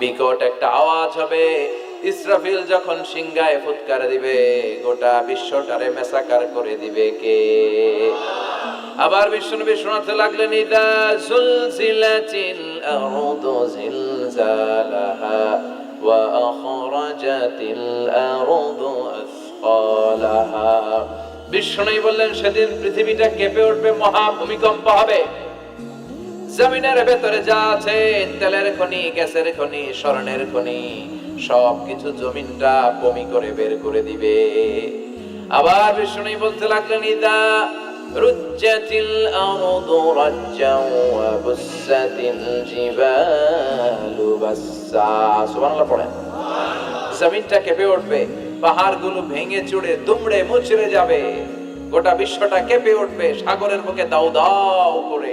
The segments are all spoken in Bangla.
বিকট একটা আওয়াজ হবে। ইসরাফিল যখন সিংহায় ফুৎকার দিবে, গোটা বিশ্বটারে মেসাকার করে দিবে কে? আবার বিষ্ণুনবী শোনাতে লাগলেন, ইদা জুলজিলাতিল আরদু জিলজালাহা ওয়া আখরাজাতিল আরদু বিষ্ণুই বললেন, সেদিন পৃথিবীটা কেঁপে উঠবে মহা ভূমিকম্প হবে। জমিনের ভেতরে যা আছে, তেলের খনি, গ্যাসের খনি, স্বর্ণের খনি, সবকিছু জমিনটা বমি করে বের করে দিবে। আবার বিষ্ণু বলতে লাগলেন, ইদা রুজ্জাতিল আরদু রাজ্জাও ওয়া বুসাতিল জিবালু বাসসা। সুবহানাল্লাহ পড়েন। জমিনটা কেঁপে উঠবে, পাহাড়গুলো ভেঙে চুড়ে, দুমড়ে মুচড়ে যাবে। গোটা বিশ্বটা কেঁপে উঠবে, সাগরের মুখে দাও দাও করে।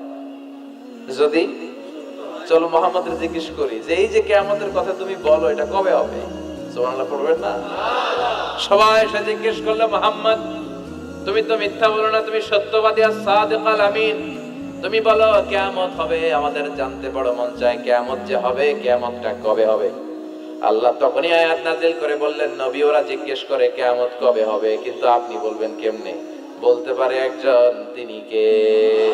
যদি, চলো মোহাম্মদের জিজ্ঞেস করি যে, এই যে কেয়ামতের কথা তুমি বলো, এটা কবে হবে? না? সবাই এসে জিজ্ঞেস করলে, মোহাম্মদ, তুমি তো মিথ্যা বলো না, তুমি সত্যবাদী আর সাদিক আল আমিন। তুমি বলো, কেয়ামত হবে, আমাদের জানতে বড় মন চায় কেয়ামত যে হবে, কেয়ামতটা কবে হবে? আল্লাহ তখনই আয়াত নাজিল করে বললেন নবী ওরা জিজ্ঞেস করে, কেয়ামত কবে হবে? কিন্তু আপনি বলবেন, কেমনে? বলতে পারে একজন, তিনি কে?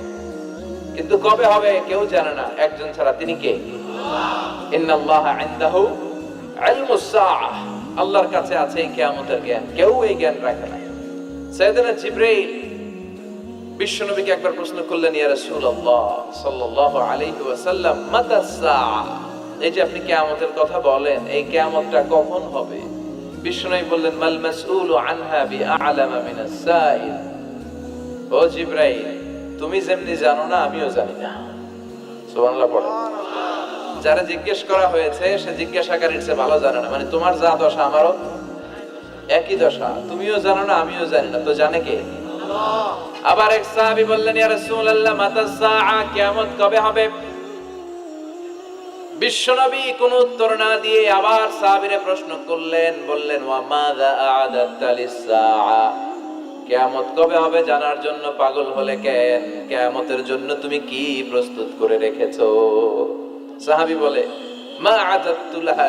কিন্তু কবে হবে কেউ জানে না। একজন ছাড়া তিনি কে? আল্লাহর কাছে আছে এই কিয়ামতের জ্ঞান। কেউ এই জ্ঞান রাখে না। সাইয়েদনা জিবরাইল বিশ্বনবীকে একবার প্রশ্ন করলেন, ইয়া রাসূলুল্লাহ সাল্লাল্লাহু আলাইহি ওয়াসাল্লাম, মাতা এই যে আপনি কিয়ামতের কথা বলেন, এই কিয়ামতটা কখন হবে? বিশ্বনবী বললেন, মাল মাসউলু আনহা বিআলামা মিনাস সাইল। ও জিবরাইল তুমি যেমনি জানো না, আমিও জানি না। যারা জিজ্ঞেস করা হয়েছে, সে জিজ্ঞাসাকারীর চেয়ে ভালো জানে না। মানে তোমার যা দশা, আমারও একই দশা। তুমিও জানো না, আমিও জানি না। তো জানে কে? আবার এক সাহাবী বললেন, ইয়া রাসূলুল্লাহ মাতা সাআ কবে হবে? বিশ্বনবী কোন উত্তর না দিয়ে আবার সাহাবীরে প্রশ্ন করলেন, বললেন, ওয়া মাযা আ'দাত লিস-সাআ কেয়ামত কবে হবে জানার জন্য পাগল হলে কেন? কেয়ামতের জন্য তুমি কি প্রস্তুত করে রেখেছো? সাহাবী বলে, মা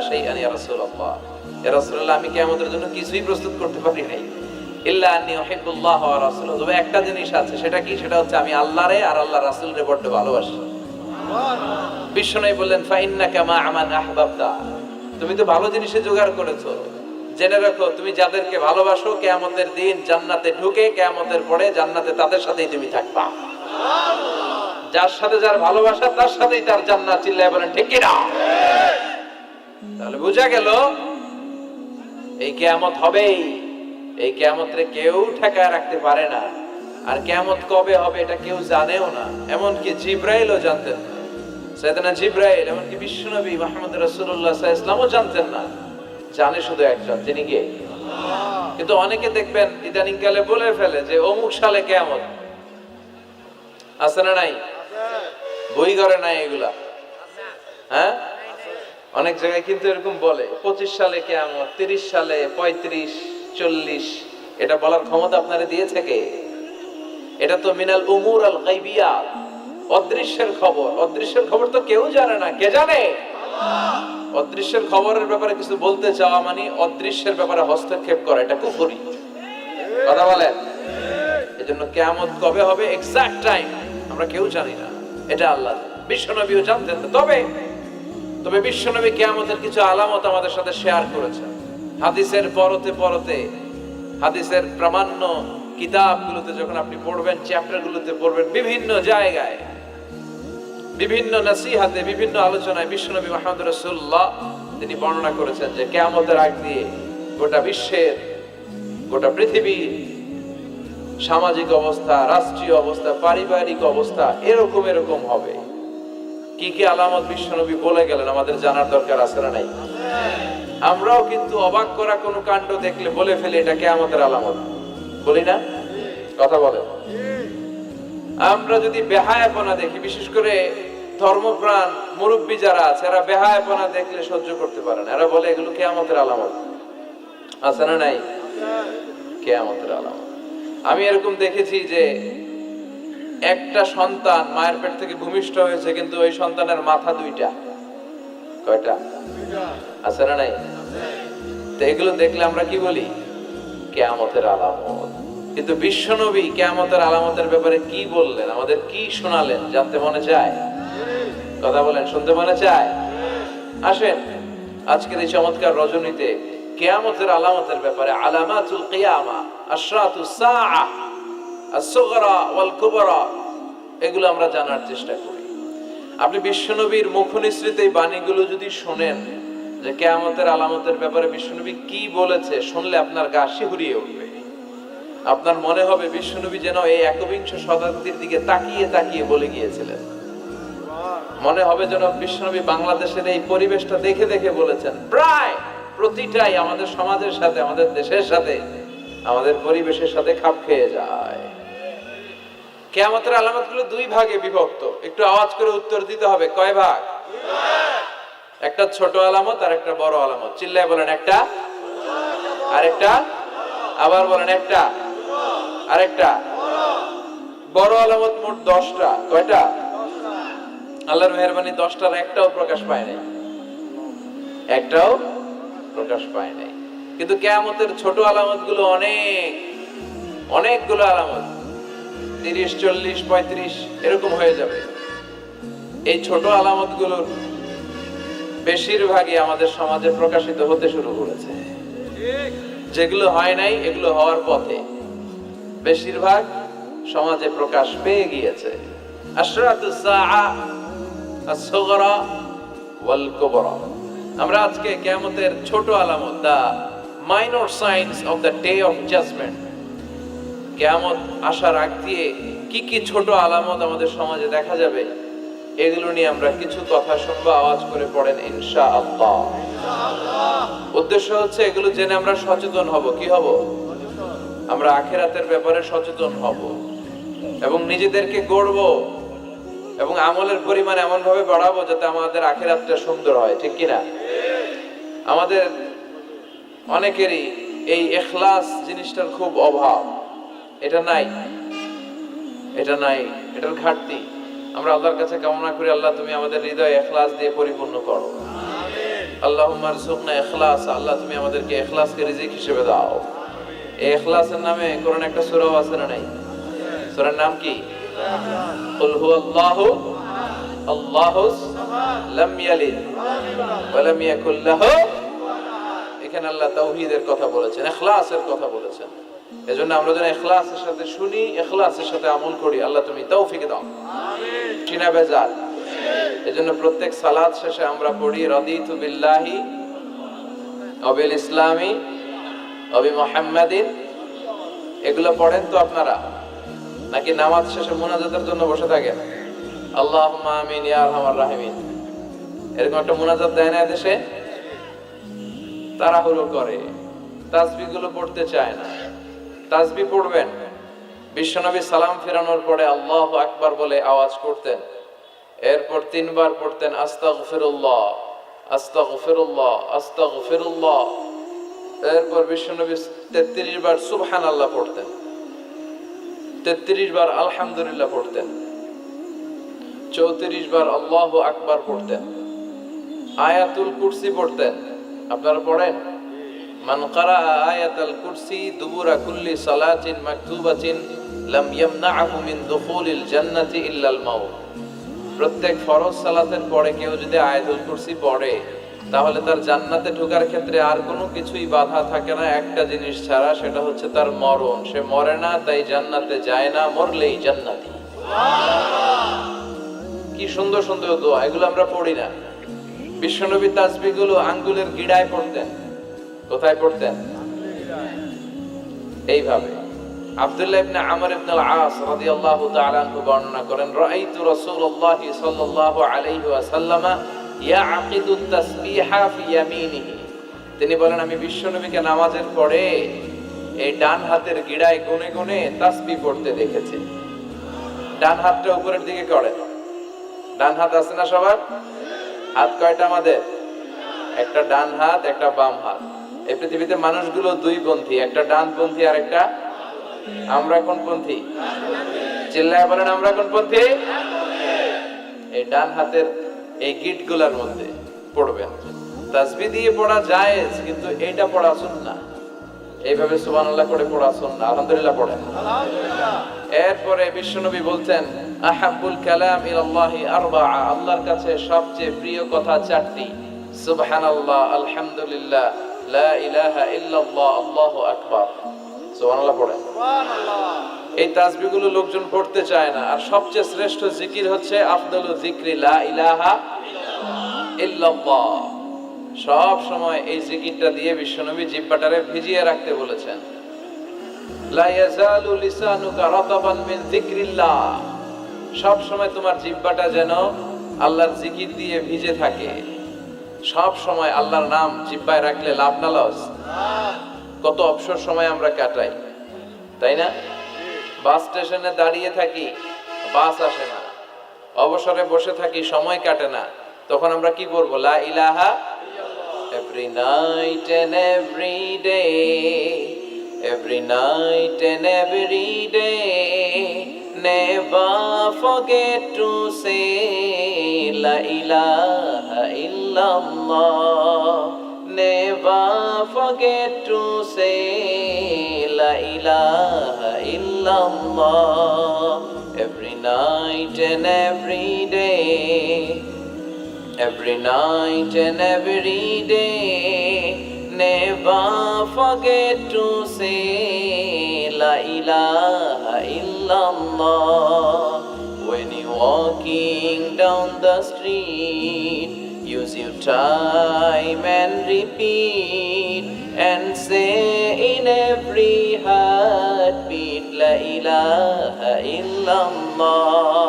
শাইআন ইয়া রাসূলুল্লাহ। রাসূলুল্লাহ, আমি জন্য কিছুই প্রস্তুত করতে পারি নাই। ইল্লা আন্নী উহিব্বুল্লাহ ওয়া রাসূলুহু। তবে একটা জিনিস আছে, সেটা কি? সেটা হচ্ছে আমি আল্লাহরে আর আল্লাহ রাসূলরে বড় ভালোবাসি। বিশ্বনবী বললেন ফাইন্নাকা মা আমান আহবাবতা। তুমি তো ভালো জিনিসে জোগাড় করেছ। জেনে রাখো, তুমি যাদেরকে ভালোবাসো, কেয়ামতের দিন জান্নাতে ঢুকে, কেয়ামতের পরে জান্নাতে তাদের সাথেই তুমি থাকবা। যার সাথে যার ভালোবাসা, তার সাথেই তার জান্নাত, চিল্লায় বলেন, ঠিক কি না তাহলে বোঝা গেল, এই কেয়ামত হবেই। এই কেয়ামতরে কেউ ঠেকায় রাখতে পারে না। আর কেয়ামত কবে হবে এটা কেউ জানেও না। এমনকি জিব্রাইলও জানতেন না। সৈয়দনা জিব্রাইল, এমনকি বিশ্বনবী সাল্লাল্লাহু আলাইহি ওয়াসাল্লামও জানতেন না। জানে শুধু একজন তিনি কে কিন্তু অনেকে দেখবেন ইদানিং কালে বলে ফেলে যে, অমুক সালে কেমন? আছে না নাই? বই ঘরে নাই এগুলা। হ্যাঁ? অনেক জায়গায় কিন্তু এরকম বলে, পঁচিশ সালে কেমন, তিরিশ সালে পঁয়ত্রিশ, চল্লিশ। এটা বলার ক্ষমতা আপনারা দিয়েছে কে? এটা তো মিনাল উমুর আল গাইবিয়া। অদৃশ্যের খবর। অদৃশ্যের খবর তো কেউ জানে না। কে জানে? অদৃশ্যের খবরের ব্যাপারে কিছু বলতে চাওয়া মানে অদৃশ্যের ব্যাপারে হস্তক্ষেপ করা, এটা কুফরি। কথা বলেন? এজন্য কেয়ামত কবে হবে? এক্সাক্ট টাইম আমরা কেউ জানি না। এটা আল্লাহ। বিশ্বনবীও জানতেন তবে তবে বিশ্বনবী কেয়ামতের কিছু আলামত আমাদের সাথে শেয়ার করেছেন। হাদিসের পরতে পরতে, হাদিসের প্রামাণ্য কিতাবগুলোতে যখন আপনি পড়বেন চ্যাপ্টারগুলোতে পড়বেন, বিভিন্ন জায়গায় বিভিন্ন নাসিহাতে, বিভিন্ন আলোচনায় বিশ্বনবী মাহমুদ রসুল্লাহ তিনি বর্ণনা করেছেন যে কেয়ামতের আগ দিয়ে গোটা বিশ্বের, গোটা পৃথিবীর সামাজিক অবস্থা, রাষ্ট্রীয় অবস্থা, পারিবারিক অবস্থা এরকম এরকম হবে। কি কি আলামত বিশ্বনবী বলে গেলেন আমাদের জানার দরকার আছে না নাই? আমরাও কিন্তু অবাক করা কোনো কাণ্ড দেখলে বলে ফেলি এটা কেয়ামতের আলামত। বলি না? কথা বলেন। আমরা যদি বেহায়াপনা দেখি, বিশেষ করে ধর্মপ্রাণ মুরব্বী যারা আছে, এরা বেহায়াপনা দেখলে সহ্য করতে পারে না। এরা বলে, এগুলো কেয়ামতের আলামত। আছে না নাই? কেয়ামতের আলামত। আমি এরকম দেখেছি যে, একটা সন্তান মায়ের পেট থেকে ভূমিষ্ঠ হয়েছে, কিন্তু ওই সন্তানের মাথা দুইটা। কয়টা? আছে না নাই? তো এগুলো দেখলে আমরা কি বলি? কেয়ামতের আলামত। কিন্তু বিশ্বনবী কেয়ামতের আলামতের ব্যাপারে কি বললেন? আমাদের কি শোনালেন? জানতে মনে চায়? কথা বলেন, শুনতে মনে চায়? আসেন, আজকের এই চমৎকার রজনীতে কেয়ামতের আলামতের ব্যাপারে আলামাতুল কিয়ামা, আশরাতুস সাআ আসগরা ওয়াল কুবরা এগুলো আমরা জানার চেষ্টা করি। আপনি বিশ্বনবীর মুখনিসৃত এই বাণীগুলো যদি শোনেন, যে কেয়ামতের আলামতের ব্যাপারে বিশ্বনবী কি বলেছে, শুনলে আপনার গা শিহরিয়ে উঠবে। আপনার মনে হবে বিশ্বনবী যেন এই একবিংশ শতাব্দীর দিকে তাকিয়ে তাকিয়ে বলে গিয়েছিলেন। মনে হবে যেন বিশ্বনবী বাংলাদেশের এই পরিবেশটা দেখে দেখে বলেছেন, প্রায় প্রতিটাই আমাদের সমাজের সাথে, আমাদের দেশের সাথে, আমাদের পরিবেশের সাথে খাপ খেয়ে যায়। কেয়ামতের আলামতগুলো দুই ভাগে বিভক্ত। একটু আওয়াজ করে উত্তর দিতে হবে, কয় ভাগ? একটা ছোট আলামত আর একটা বড় আলামত। চিল্লায় বলেন একটা আর একটা আবার বলেন একটা, আরেকটা। বড় আলামত মোট দশটা, কয়টা? আল্লাহর মেহরবানি দশটার একটাও প্রকাশ পায় নাই। একটাও প্রকাশ পায় নাই। কিন্তু কেয়ামতের ছোট আলামতগুলো অনেক, অনেকগুলো আলামত, তিরিশ, চল্লিশ, পঁয়ত্রিশ, এরকম হয়ে যাবে। এই ছোট আলামতগুলোর বেশিরভাগই আমাদের সমাজে প্রকাশিত হতে শুরু করেছে। যেগুলো হয় নাই, এগুলো হওয়ার পথে বেশিরভাগ সমাজে প্রকাশ পেয়ে গিয়েছে। আশরাতুস সাআ আসগরা আমরা আজকে কিয়ামতের ছোট আলামত the minor signs of the day of judgement কিয়ামত আসার আগ দিয়ে কি কি ছোট আলামত আমাদের সমাজে দেখা যাবে, এগুলো নিয়ে আমরা কিছু কথা শুনব, আওয়াজ করে পড়েন ইনশাআল্লাহ। উদ্দেশ্য হচ্ছে এগুলো জেনে আমরা সচেতন হব। কি হব? আমরা আখেরাতের ব্যাপারে সচেতন হব এবং নিজেদেরকে গড়ব। এবং আমলের পরিমাণ এমন ভাবে বাড়াবো যাতে আমাদের আখেরাতটা সুন্দর হয়, ঠিক কিনা? আমাদের অনেকেরই এই এখলাস জিনিসটার খুব অভাব। এটা নাই। এটা নাই। এটার ঘাটতি। আমরা আল্লাহর কাছে কামনা করি, আল্লাহ তুমি আমাদের হৃদয় এখলাস দিয়ে পরিপূর্ণ করো। আল্লাহ মারসুকনা এখলাস, আল্লাহ তুমি আমাদেরকে এখলাসকে রিজিক হিসেবে দাও। এই এখলাসের নামে কোরআন একটা সূরাও আছে না নাই? সূরার নাম কি? কুল হুয়াল্লাহু আল্লাহু লাম ইয়ালিদ ওয়া লাম ইয়াকুল লাহু এখানে আল্লাহ তাওহীদের কথা বলেছেন ইখলাসের কথা বলেছেন। এজন্য আমরা যেন ইখলাসের সাথে শুনি ইখলাসের সাথে আমল করি আল্লাহ তুমি তৌফিক দাও। আমিন। চিনা বেজাল এজন্য প্রত্যেক সালাত শেষে আমরা পড়ি রাদিতু বিল্লাহি অবিল ইসলামি অবি মুহাম্মাদিন। এগুলো পড়েন তো আপনারা? নাকি নামাজ শেষে মোনাজাতের জন্য বসে থাকেন আল্লাহুম্মা আমিন, ইয়া আরহামার রাহিমিন। এরকম একটা মুনাজাত দেয় না দেশে তাড়াহুড়ো করে। তাসবি গুলো পড়তে চায় না। তাসবি পড়বেন। বিশ্বনবী সালাম ফেরানোর পরে আল্লাহ আকবার বলে আওয়াজ করতেন। এরপর তিনবার পড়তেন, আস্তাগফিরুল্লাহ আস্তাগফিরুল্লাহ আস্তাগফিরুল্লাহ। এরপর বিশ্বনবী তেত্রিশ বার সুবহান আল্লাহ পড়তেন। তেত্রিশ বার আলহামদুলিল্লাহ পড়তেন। চৌত্রিশ বার আল্লাহ আকবার পড়তেন। আয়াতুল কুরসি পড়তেন। আপনারা পড়েন? ইল্লাল প্রত্যেক ফরজ সালাতের পরে কেউ যদি আয়াতুল কুরসি পড়ে তাহলে তার জান্নাতে ঢোকার ক্ষেত্রে আর কোনো কিছুই বাধা থাকে না। একটা জিনিস ছাড়া সেটা হচ্ছে তার মরণ। সে মরে না, তাই জান্নাতে যায় না, মরলেই জান্নাতি। কি সুন্দর সুন্দর দোয়া। এগুলো আমরা পড়ি না। বিশ্বনবী তাসবিগুলো আঙ্গুলের গিড়ায় পড়তেন। কোথায় পড়তেন? এইভাবে। আব্দুল্লাহ ইবনে আমর ইবনে আল-আস রাদিয়াল্লাহু তাআলা বর্ণনা করেন, রাআইতু রাসূলুল্লাহ সাল্লাল্লাহু আলাইহি ওয়াসাল্লাম তিনি বলেন, আমি বিশ্বনবীকে নামাজের পরে এই ডান হাতের গিড়ায় গুনে গুনে তাসবিহ পড়তে দেখেছি। ডান হাতটা উপরের দিকে করে ডান হাত আছে না সবার? হাত কয়টা আমাদের? একটা ডান হাত, একটা বাম হাত। এই পৃথিবীতে মানুষগুলো দুই পন্থী, একটা ডান পন্থী আর একটা আমরা কোন পন্থী? চিল্লায় বলেন, আমরা কোন পন্থী? এই ডান হাতের এই গিটগুলার মধ্যে পড়বেন। তাসবি দিয়ে পড়া জায়েজ কিন্তু এটা পড়া সুন্নাহ। এইভাবে সুবহানাল্লাহ করে পড়া সুন্নাহ। আলহামদুলিল্লাহ পড়েন। এরপরে বিশ্বনবী বলতেন আহাবুল কালাম ইলাল্লাহি আরবাআ। আল্লাহর কাছে সবচেয়ে প্রিয় কথা চারটি। সুবহানাল্লাহ আলহামদুলিল্লাহ লা ইলাহা ইল্লাল্লাহ আল্লাহু আকবার। সুবহানাল্লাহ পড়েন এই তাসবিহগুলো লোকজন পড়তে চায় না। আর সবচেয়ে শ্রেষ্ঠ জিকির হচ্ছে আফদলু যিকরি লা ইলাহা ইল্লাল্লাহ। সব সময় এই জিকিরটা দিয়ে বিশ্বনবী জিব্বাটারে ভিজিয়ে রাখতে বলেছেন। লা ইয়াজালু লিসানুকা রাতাবান মিন যিকরিল্লাহ। সব সময় তোমার জিব্বাটা যেন আল্লাহর জিকির দিয়ে ভিজে থাকে। সব সময় আল্লাহর নাম জিব্বায় রাখলে লাভ না লস। কত অবসর সময় আমরা কাটাই তাই না বাস স্টেশনে দাঁড়িয়ে থাকি বাস আসে না অবসরে বসে থাকি সময় কাটে না তখন আমরা কি করব লা ইলাহা every night and every day every night and every day never forget to say la ilaha illallah never forget to say la ilaha illallah every night and every day every night and every day. Never forget to say La ilaha illallah. When you're walking down the street, use your time and repeat and say in every heartbeat La ilaha illallah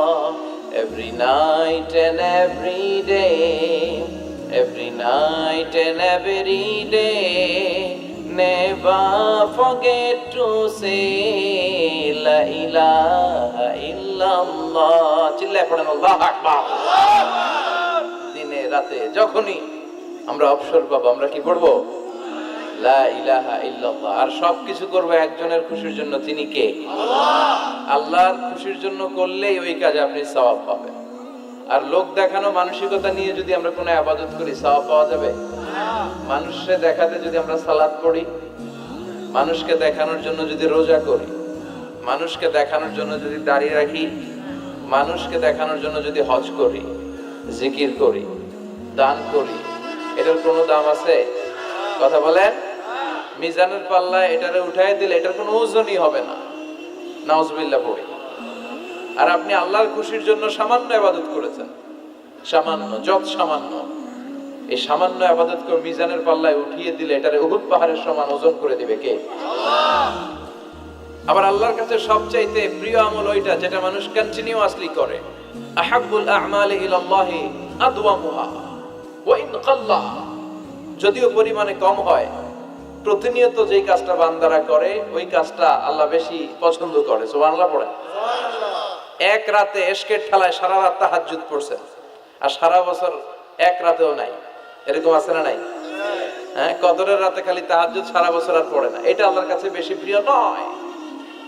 every night and every day, every night and every day. Never forget to say La ilaha illallah. আল্লাহ আকবার দিনে রাতে যখনই আমরা অবসর পাবো আমরা কি করব? আর সব কিছু করব একজনের খুশির জন্য। তিনি কে? আল্লাহর খুশির জন্য করলেই ওই কাজে আপনি সওয়াব পাবেন। আর লোক দেখানো মানসিকতা নিয়ে যদি আমরা কোনো আবাদত করি সওয়াব পাওয়া যাবে? মানুষকে দেখাতে যদি আমরা সালাদ পড়ি মানুষকে দেখানোর জন্য যদি রোজা করি মানুষকে দেখানোর জন্য যদি দাঁড়িয়ে রাখি মানুষকে দেখানোর জন্য যদি হজ করি জিকির করি দান করি। এটার কোনো দাম আছে? কথা বলেন। মিজানের পাল্লায় এটারে উঠাই দিলে এটার কোনো ওজনই হবে না। নাউজবিল্লাহ পড়ি। আর আপনি আল্লাহর খুশির জন্য সামান্য আবাদত করেছেন। সামান্য, যত সামান্য। এই সামান্য আবাদত করে মিজানের পাল্লায় উঠিয়ে দিলে এটারে উহুদ পাহাড়ের সমান ওজন করে দিবে কে? আবার আল্লাহর কাছে সবচাইতে প্রিয় আমল ওইটা, যেটা মানুষ কন্টিনিউয়াসলি করে। আহাব্বুল আ'মালি ইলাল্লাহি আদওয়ামুহা। যদিও পরিমাণে কম হয় প্রতিনিয়ত যেই কাজটা বান্দারা করে ওই কাজটা আল্লাহ বেশি পছন্দ করে। পড়ে এক রাতে এসকের ঠেলায় সারা রাত তাহাজ্জুদ পড়ছেন আর সারা বছর এক রাতেও নাই। এরকম আছে না নাই? হ্যাঁ কদরের রাতে খালি তাহাজ্জুদ সারা বছর আর পড়ে না। এটা আল্লাহর কাছে বেশি প্রিয় নয়।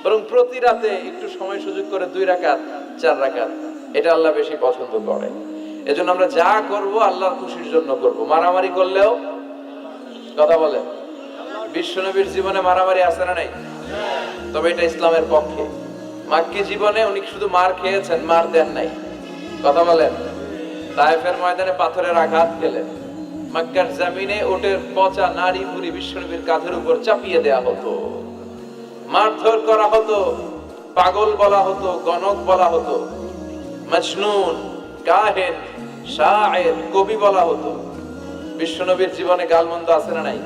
বরং প্রতি রাতে একটু সময় সুযোগ করে দুই রাকাত চার রাকাত এটা আল্লাহ বেশি পছন্দ করে। এজন্য আমরা যা করব আল্লাহর খুশির জন্য করব। মারামারি করলেও কথা বলেন বিশ্বনবীর জীবনে মারামারি আছে না নাই? তবে এটা ইসলামের পক্ষে। মাক্কি জীবনে উনি শুধু মার খেয়েছেন, মার দেন নাই। কথা বলেন। তায়েফের ময়দানে পাথরের আঘাত খেলেন মাক্কার জমিনে ওটের পচা নারী বুড়ি বিশ্বনবীর কাঁধের উপর চাপিয়ে দেয়া হতো। মারধর করা হতো, পাগল বলা হতো, গণক বলা হতো। মজনুন কাহেন শায়ের কবি বলা হতো। বিশ্বনবীর জীবনে গালমন্দ আছে না নাই?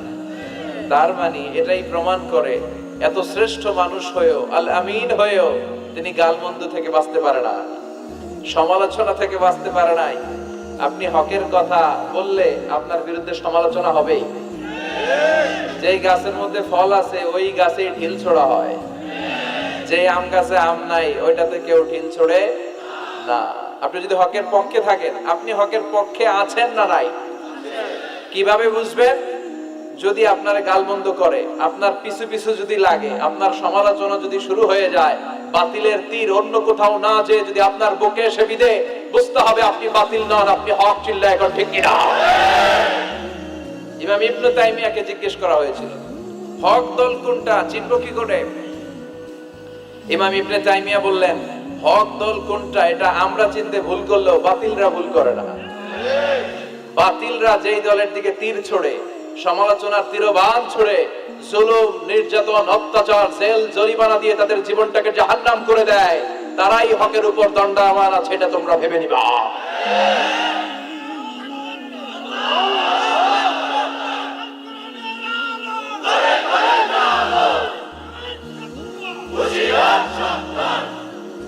তার মানে এটাই প্রমাণ করে এত শ্রেষ্ঠ মানুষ হয়েও, আল আমিন হয়েও তিনি গালমন্দ থেকে বাঁচতে পারে না। সমালোচনা থেকে বাঁচতে পারে নাই। আপনি হকের কথা বললে আপনার বিরুদ্ধে সমালোচনা হবেই। যেই গাছের মধ্যে ফল আছে, ওই গাছে ঢিল ছোড়া হয়। যে আম গাছে আম নাই, ওইটাতে কেউ ঢিল ছোড়ে না। আপনি যদি হকের পক্ষে থাকেন, আপনি হকের পক্ষে আছেন না নাই? কীভাবে বুঝবেন? যদি আপনার গালবন্ধ করে, আপনার পিছু পিছু যদি লাগে, আপনার সমালোচনা যদি শুরু হয়ে যায়, বাতিলের তীর অন্য কোথাও না যে যদি আপনার বুকে এসে বিদে বুঝতে হবে আপনি বাতিল নন, আপনি হক চিল্লা এখন ঠিক কিনা। ইমাম ইবনু তাইমিয়াকে জিজ্ঞেস করা হয়েছিল, হক দল কোনটা? চিনব কি করে? ইমাম ইবনে তাইমিয়া বললেন হক দল কোনটা, এটা আমরা চিনতে ভুল করলেও বাতিলরা ভুল করে না। বাতিলরা যেই দলের দিকে তীর ছোড়ে, সমালোচনার তীরবান ছুড়ে, জুলুম, নির্যাতন, অত্যাচার, জেল, জরিমানা দিয়ে তাদের জীবনটাকে জাহান্নাম করে দেয়, তারাই হকের উপর দণ্ডায়মান আছে, এটা তোমরা ভেবে নিবা।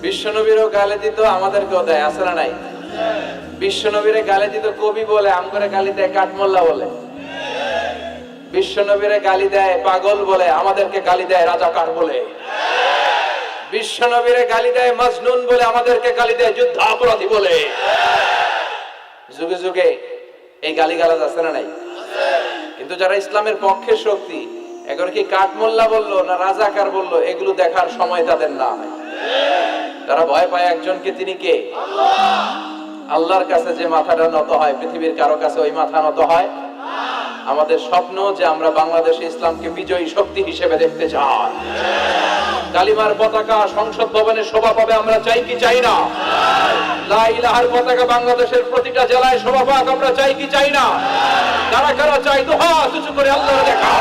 বিশ্বনবীরও গালে দিত, আমাদেরকেও দেয়, আছে না নাই? বিশ্বনবীরে গালি দিত কবি বলে আম করে গালি দেয় কাঠমোল্লা বলে। বিশ্বনবীরে গালি দেয় পাগল বলে, আমাদেরকে গালি দেয় রাজাকার বলে। বিশ্বনবীরে গালি দেয় মজনুন বলে, আমাদেরকে গালি দেয় যুদ্ধ অপরাধী বলে। যুগে যুগে এই গালি গালাজ আছে না নাই? কিন্তু যারা ইসলামের পক্ষের শক্তি এখন কি কাঠমোল্লা বলল না রাজাকার বলল? এগুলো দেখার সময় তাদের না তারা ভয় পায় একজনকে তিনি কে? আল্লাহর কাছে যে মাথাটা নত হয়, পৃথিবীর কারও কাছে ওই মাথা নত হয়? আমাদের স্বপ্ন যে আমরা বাংলাদেশে ইসলামকে বিজয়ী শক্তি হিসেবে দেখতে চাই। কালিমার পতাকা সংসদ ভবনে শোভা পাবে, আমরা চাই কি চাই না? লা ইলাহার পতাকা বাংলাদেশের প্রতিটা জেলায় শোভা পাক, আমরা চাই কি চাই না? কারা কারা চাই তো উঁচু করে আল্লাহ দেখা।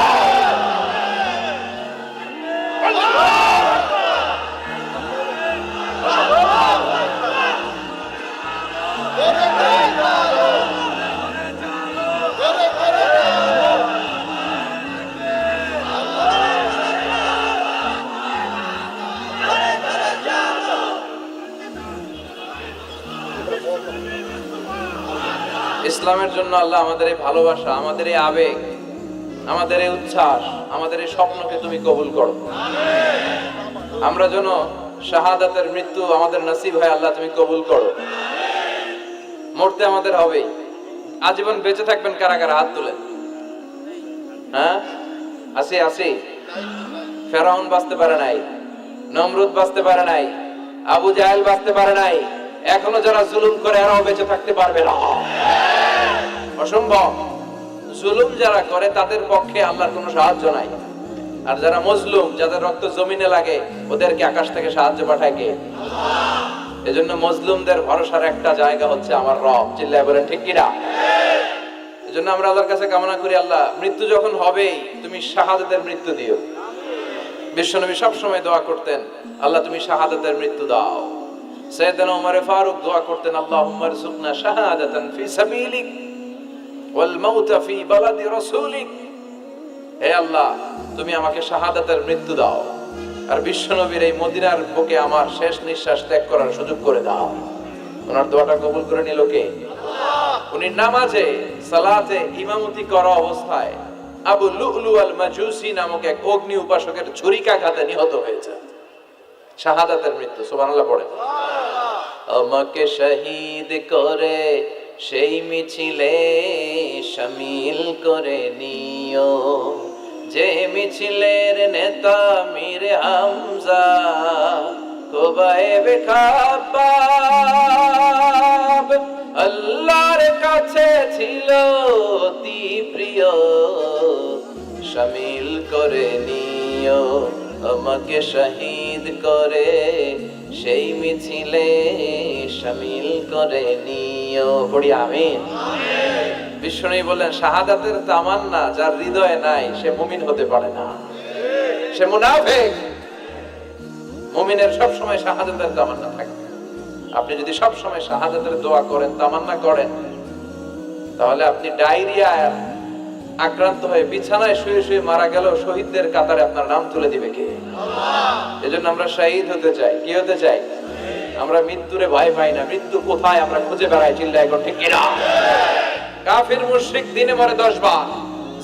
ইসলামের জন্য আল্লাহ আমাদের এই ভালোবাসা, আমাদের এই আবেগ, আমাদের এই উচ্ছ্বাস, আমাদের এই স্বপ্নকে তুমি কবুল করো। আমরা যেন শাহাদাতের মৃত্যু আমাদের নসিব হয়, আল্লাহ তুমি কবুল করো। মরতে আমাদের হবেই আজীবন বেঁচে থাকবেন কারা কারা হাত তুলেন হ্যাঁ? আসি আসি ফেরাউন বাঁচতে পারে নাই, নমরুদ বাঁচতে পারে নাই, আবু জাহেল বাঁচতে পারে নাই। এখনও যারা জুলুম করে এরাও বেঁচে থাকতে পারবে না। অসম্ভব। জুলুম যারা করে, তাদের পক্ষে আল্লাহর কোনো সাহায্য নাই। আর যারা মজলুম, যাদের রক্ত জমিনে লাগে, ওদেরকে আকাশ থেকে সাহায্য পাঠায় কে? এজন্য মজলুমদের ভরসার একটা জায়গা হচ্ছে আমার রব। চিল্লায় বলেন, ঠিক কিনা? এজন্য আমরা আল্লাহর কাছে কামনা করি, আল্লাহ, মৃত্যু যখন হবেই, তুমি শাহাদাতের মৃত্যু দিও। বিশ্বনবী সবসময় দোয়া করতেন, আল্লাহ, তুমি শাহাদাতের মৃত্যু দাও। সৈয়দনা উমর ফারুক দোয়া করতেন আল্লাহ উমর সুকনা শাহাদাতান ফি সাবিলিক ওয়াল মাউতা ফি বালাদি রাসূলিক। হে আল্লাহ তুমি আমাকে শাহাদাতের মৃত্যু দাও আর বিশ্বনবীর এই মদিনার বুকে আমার শেষ নিঃশ্বাস ত্যাগ করার সুযোগ করে দাও। ওনার দোয়াটা কবুল করে নিল কে? উনি নামাজে সালাতে ইমামতি করা অবস্থায় আবু লুলু আল মাজুসি নামক এক অগ্নি উপাসকের ছুরিকাঘাতে নিহত হয়েছে শাহাদাতের মৃত্যু, সুবহানাল্লাহ পড়ে। আমাকে শহীদ করে, সেই মিছিলে সামিল করে নিও। যে মিছিলের নেতা মীর হামজা কোবায়ে খাবাব আল্লাহর কাছে ছিল অতি প্রিয়। শামিল করে নিও। আমাকে শহীদ করে, সেই মিছিলে শামিল করে নিও। পড়ি, আমিন। বিষ্ণু বললেন শাহাদাতের তামান্না যার হৃদয়ে নাই, সে মুমিন হতে পারে না। সে মুনাফিক। মুমিনের সব সময় শাহাদাতের তামান্না থাকে। আপনি যদি সব সময় শাহাদাতের দোয়া করেন, তামান্না করেন, তাহলে আপনি ডায়রিয়া আক্রান্ত হয়ে বিছানায় শুয়ে শুয়ে মারা গেল শহীদদের কাতারে আপনার নাম তুলে দিবে কে? এজন্য আমরা শহীদ হতে চাই। কি হতে চাই? আমরা মৃত্যুরে ভয় পাই না। মৃত্যু কোথায়? আমরা খুঁজে বেড়াই চিল্লাই এখন ঠিক কিনা? কাফির মুশরিক দিনে মরে দশ বার,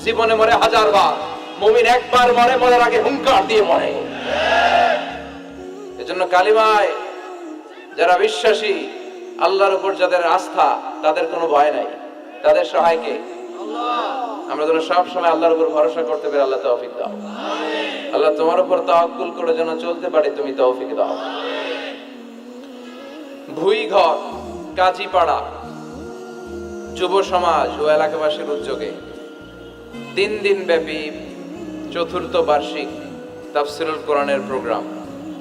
জীবনে মরে হাজার বার, মুমিন একবার মরে, মরার আগে হুঙ্কার দিয়ে মরে। এজন্য কালিমায় যারা বিশ্বাসী, আল্লাহর উপর যাদের আস্থা, তাদের কোনো ভয় নাই। তাদের সহায়কে। আমরা যেন সব সময় আল্লাহর উপর ভরসা করতে পারি আল্লাহ তৌফিক দাও। আল্লাহ তোমার উপর তাওয়াক্কুল করে যেন চলতে পারি, তুমি তৌফিক দাও। ভুই ঘর কাজীপাড়া, যুব সমাজ ও এলাকাবাসীর উদ্যোগে তিন দিন ব্যাপী চতুর্থ বার্ষিক তাফসিরুল কোরআনের প্রোগ্রাম।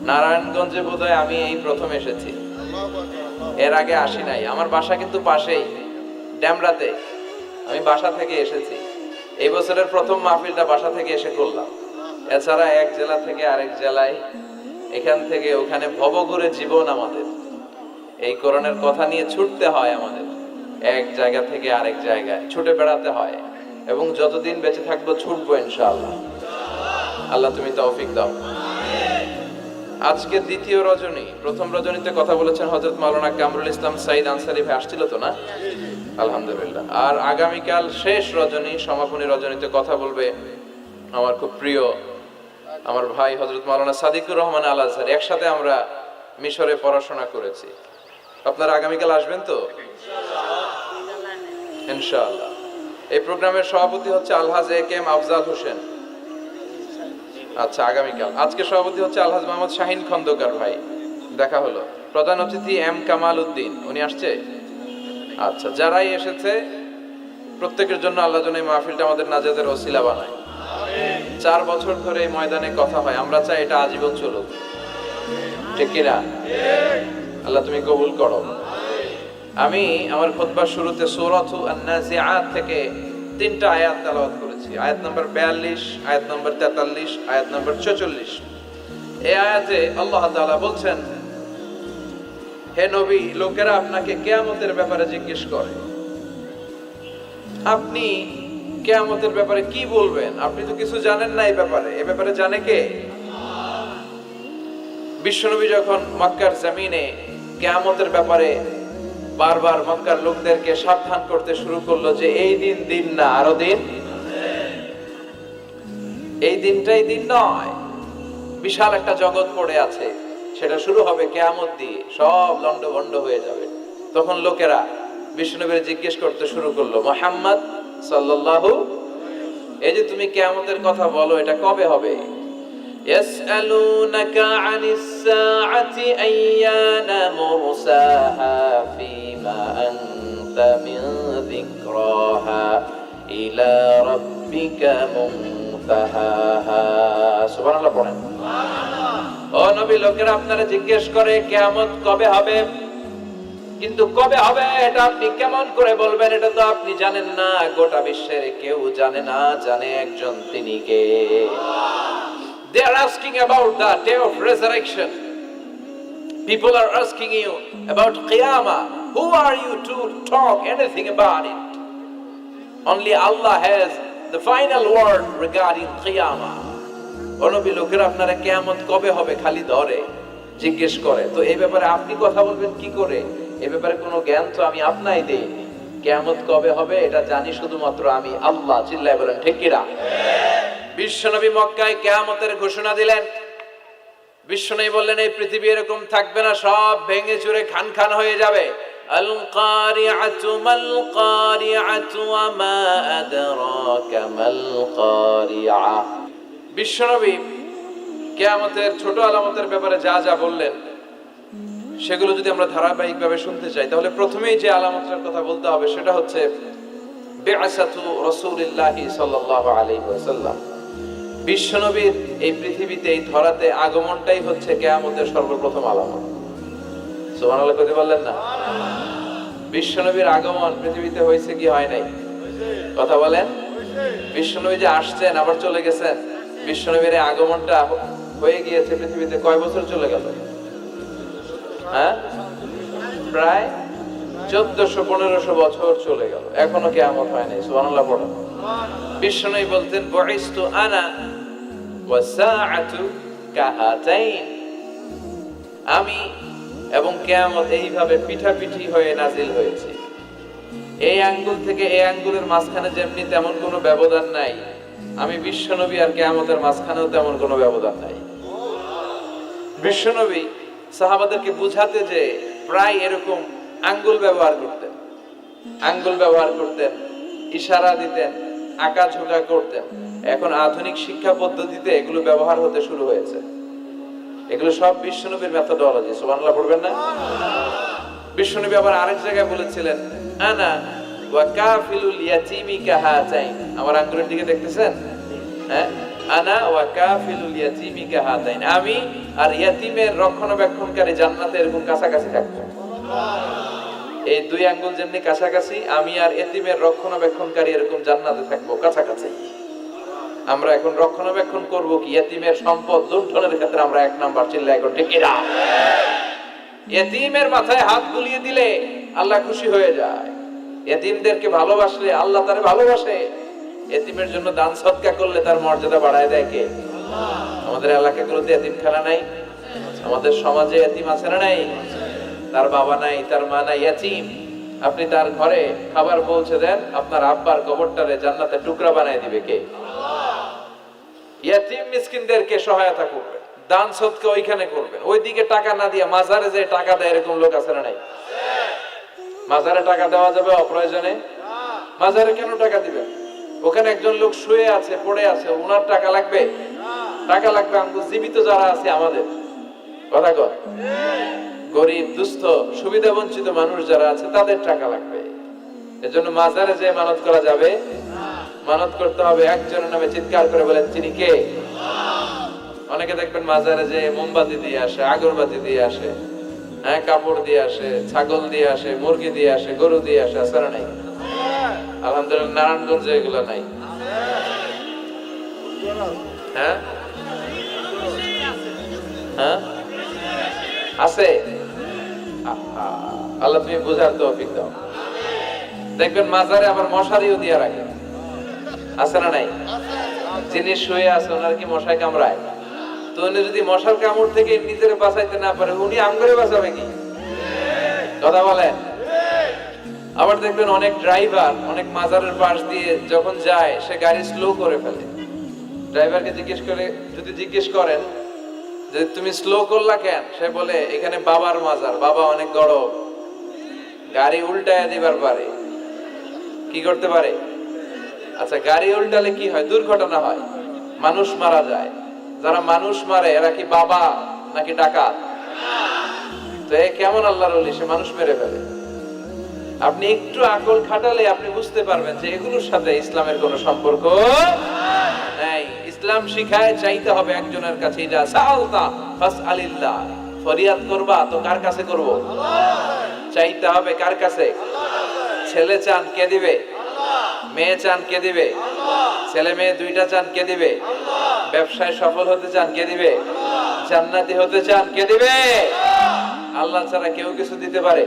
নারায়ণগঞ্জে বোধহয় আমি এই প্রথম এসেছি। এর আগে আসি নাই। আমার বাসা কিন্তু পাশেই, ড্যামরাতে। আমি বাসা থেকে এসেছি। এই বছরের প্রথম মাহফিলটা বাসা থেকে এসে করলাম। এছাড়া এক জেলা থেকে আরেক জেলায়, এখান থেকে ওখানে ভবঘুরে জীবন আমাদের। এই করণের কথা নিয়ে ছুটতে হয় আমাদের। এক জায়গা থেকে আরেক জায়গায় ছুটে বেড়াতে হয় এবং যতদিন বেঁচে থাকব ছুটবো ইনশাআল্লাহ। আল্লাহ তুমি তৌফিক দাও। আজকে দ্বিতীয় রজনী। প্রথম রজনীতে কথা বলেছেন হজরত মাওলানা কামরুল ইসলাম সাইদ আনসারি ভাই, আসছিল তো না? আলহামদুলিল্লাহ। আর আগামীকাল শেষ রজনী, সমাপনী রজনীতে কথা বলবে আমার খুব প্রিয় আমার ভাই হজরত মাওলানা সাদিকুর রহমান আল আজহার একসাথে আমরা মিশরে পড়াশোনা করেছি। আপনারা আগামীকাল আসবেন তো? ইনশাআল্লাহ। এই প্রোগ্রামের সভাপতি হচ্ছে আলহাজ এ কেম আফজাল হোসেন। আচ্ছা আগামীকাল। আজকে সভাপতি হচ্ছে আলহাজ মোহাম্মদ শাহিন খন্দকার ভাই। দেখা হলো। প্রধান অতিথি এম কামাল উদ্দিন। উনি আসছে? আচ্ছা যারাই এসেছে, প্রত্যেকের জন্য আল্লাহ যেন এই মাহফিলটা আমাদের নাজাদের ওসিলা বানায়। চার বছর ধরে এই ময়দানে কথা হয়, আমরা চাই এটা আজীবন চলুক। ঠিক কিনা আল্লাহ তুমি কবুল করো। আমি আমার খোদবার শুরুতে সূরাতু আন-নাজিআত থেকে তিনটা আয়াত তেলাওয়াত করেছি। আয়াত নম্বর 42 আয়াত নম্বর 43 আয়াত নম্বর 44 এই আয়াতে আল্লাহ বলছেন হে নবী, লোকেরা আপনাকে কেয়ামতের ব্যাপারে জিজ্ঞেস করে। আপনি কেয়ামতের ব্যাপারে কি বলবেন? আপনি তো কিছু জানেন না এই ব্যাপারে। এই ব্যাপারে জানে কে? বিশ্বনবী যখন মক্কার জমিনে কিয়ামতের ব্যাপারে বারবার মক্কার লোকদেরকে সাবধান করতে শুরু করল যে, এই দিন দিন না, আরও দিন? এই দিনটাই দিন নয়, বিশাল একটা জগৎ পড়ে আছে। সেটা শুরু হবে কেয়ামত দিয়ে সব লন্ডভন্ড হয়ে যাবে তখন লোকেরা বিষ্ণুনবীর জিজ্ঞেস করতে শুরু করলো মোহাম্মদ সাল্লাল্লাহু এই যে তুমি কেয়ামতের কথা বলো এটা কবে হবে يسألونك عن الساعة أيان مرساها فيما أنت من ذكراها إلى ربك منتهاها سبحان الله পড়েন ও নবী লোকেরা আপনারা জিজ্ঞেস করে কেয়ামত কবে হবে কিন্তু কবে হবে এটা আপনি কেমন করে বলবেন এটা তো আপনি জানেন না গোটা বিশ্বের কেউ জানে না জানে একজন তিনি কে They are asking about the day of resurrection. People are asking you about Qiyamah. Who are you to talk anything about it? Only Allah has the final word regarding Qiyamah. অনবী লোকেরা আপনারা কেয়ামত কবে হবে খালি ধরে, জিজ্ঞেস করে। তো এই ব্যাপারে আপনি কথা বলবেন কি করে? এ ব্যাপারে কোনো জ্ঞান তো আমি আপনাই দেই কেয়ামত কবে হবে এটা জানি শুধুমাত্র আমি আল্লাহ চিল্লাই বলেন, ঠিক কিরা বিশ্বনবী মক্কায় কেয়ামতের ঘোষণা দিলেন। বিশ্বনবী বললেন, এই পৃথিবী এরকম থাকবে না, সব ভেঙে চুরে খান খান হয়ে যাবে। আল কারিআতু মাল কারিআতু আমা বিশ্বনবী কেয়ামতের ছোট আলামতের ব্যাপারে যা যা বললেন, সেগুলো যদি আমরা ধারাবাহিকভাবে শুনতে চাই, তাহলে প্রথমেই যে আলামতটার কথা বলতে হবে সেটা হচ্ছে বিশ্বনবীর এই পৃথিবীতে এই ধরাতে আগমনটাই হচ্ছে কেয়ামতের সর্বপ্রথম আলামত। সুবহানাল্লাহ কইতে বললেন না? বিশ্বনবীর আগমন পৃথিবীতে হয়েছে কি হয় নাই? কথা বলেন? বিশ্বনবী যে আসছেন, আবার চলে গেছেন? বিশ্বনবীর আগমনটা হয়ে গিয়েছে পৃথিবীতে কয় বছর চলে গেল? হ্যাঁ? প্রায় চোদ্দশো, পনেরোশো বছর চলে গেল। এখনও কেয়ামত হয় নাই, সুবহানাল্লাহ, পড়ো। বিশ্বনবী বলতেন বহিস্তু আনা আমি এবং কেয়ামত এইভাবে পিঠাপিঠি হয়ে নাজিল হয়েছে। এই আঙ্গুল থেকে এই আঙ্গুলের মাঝখানে যেমনি তেমন কোনো ব্যবধান নাই। আমি বিশ্বনবী আর কেয়ামতের মাঝখানেও তেমন কোনো ব্যবধান নাই। বিশ্বনবী সাহাবাদেরকে বুঝাতে যে প্রায় এরকম আঙ্গুল ব্যবহার করতেন। আঙ্গুল ব্যবহার করতেন, ইশারা দিতেন, আঁকা ঝোঁকা করতেন। এখন আধুনিক শিক্ষা পদ্ধতিতে এগুলো ব্যবহার হতে শুরু হয়েছে। এগুলো সব বিশ্বনবীর মেথোডোলজি সুবহানাল্লাহ, পড়বেন না? বিশ্বনবী আবার আরেক জায়গায় বলেছিলেন, আনা ওয়া কাফিলুল ইয়াতীমি কাহাতাইন। আমার আঙ্গুলের দিকে দেখতেছেন? হ্যাঁ? আনা ওয়া কাফিলুল ইয়াতীমি কাহাতাইন। আমি আর ইয়াতীমের রক্ষণাবেক্ষণকারী জান্নাতে এরকম কাছাকাছি থাকব। এই দুই আঙ্গুল যেমনি কাছাকাছি, আমি আর এতিমের রক্ষণাবেক্ষণকারী এরকম জান্নাতে থাকব কাছাকাছি। আমরা এখন রক্ষণাবেক্ষণ করব কি? এতিমের সম্পদ লুণ্ঠনের ক্ষেত্রে আমরা এক নাম্বার চিল্লা এখন ঠিক কিনা? এতিমের মাথায় হাত বুলিয়ে দিলে আল্লাহ খুশি হয়ে যায়। এতিমদেরকে ভালোবাসলে আল্লাহ তারে ভালোবাসে। এতিমের জন্য দান সৎকা করলে তার মর্যাদা বাড়ায় দেয় কে? আমাদের এলাকাগুলোতে এতিমখানা নাই, আমাদের সমাজে এতিম আছে না নাই? তার বাবা নাই, তার মা নাই, এতিম। আপনি তার ঘরে খাবার পৌঁছে দেন, আপনার আব্বার কবরটারে জান্নাতে টুকরা বানায় দিবে কে? ইয়াতিম মিসকিনদেরকে সহায়তা করবেন দান সৎকা ওইখানে করবেন ওইদিকে টাকা না দিয়ে মাজারে যে টাকা দেয়, এরকম লোক আছে না নাই? মাজারে টাকা দেওয়া যাবে অপ্রয়োজনে? মাজারে কেন টাকা দিবেন ওখানে একজন লোক শুয়ে আছে, পড়ে আছে, ওনার টাকা লাগবে? টাকা লাগবে আমাকে জীবিত যারা আছে আমাদের। কথা কর গরিব, দুস্থ, সুবিধা বঞ্চিত মানুষ যারা আছে, তাদের টাকা লাগবে। এজন্য মাজারে যে মানত করা যাবে? মানত করতে হবে। একজনের নামে চিৎকার করে বলেন, তিনি কে? অনেকে দেখবেন মাজারে যে মোমবাতি দিয়ে আসে, আগরবাতি দিয়ে আসে। হ্যাঁ কাপড় দিয়ে আসে, ছাগল দিয়ে আসে, মুরগি দিয়ে আসে, গরু দিয়ে আসে না নাই? আলহামদুলিল্লাহ, নারায়ণগঞ্জে এগুলো নাই। হ্যাঁ? হ্যাঁ? আছে? আল্লাহ তুমি বুঝার দাও। দেখবেন মাজারে আবার মশারিও দিয়ে রাখে। আছে না নাই? যিনি শুয়ে আছে, ওনার কি মশায় কামড়ায়? তো উনি যদি মশার কামড় থেকে নিজের বাঁচাইতে না পারে, উনি আম করে বাঁচাবে কি? কথা বলেন? আবার দেখবেন অনেক ড্রাইভার, অনেক মাজারের পাশ দিয়ে যখন যায়, সে গাড়ি স্লো করে ফেলে। ড্রাইভারকে জিজ্ঞেস করে, যদি জিজ্ঞেস করেন যে তুমি স্লো করলা কেন? সে বলে, এখানে বাবার মাজার, বাবা অনেক গরম গাড়ি উল্টায় দিবার পারে। কি করতে পারে? আচ্ছা গাড়ি উল্টালে কি হয়? দুর্ঘটনা হয়। মানুষ মারা যায়। যারা মানুষ মারে, এরা কি বাবা নাকি ডাকাত? তো এ কেমন আল্লাহর সে মানুষ মেরে ফেলে। আপনি একটু আকল খাটালে আপনি বুঝতে পারবেন যে এগুলোর সাথে ইসলামের কোনো সম্পর্ক নাই। ইসলাম শিখায় চাইতে হবে একজনের কাছে ফরিয়াদ করবা, তো কার কাছে করব? চাইতে হবে কার কাছে? ছেলে চান, কে দিবে? মেয়ে চান, কে দিবে? ছেলে মেয়ে দুইটা চান, কে দিবে? ব্যবসায় সফল হতে চান, কে দিবে? জান্নাতি হতে চান, কে দিবে? আল্লাহ ছাড়া কেউ কিছু দিতে পারে।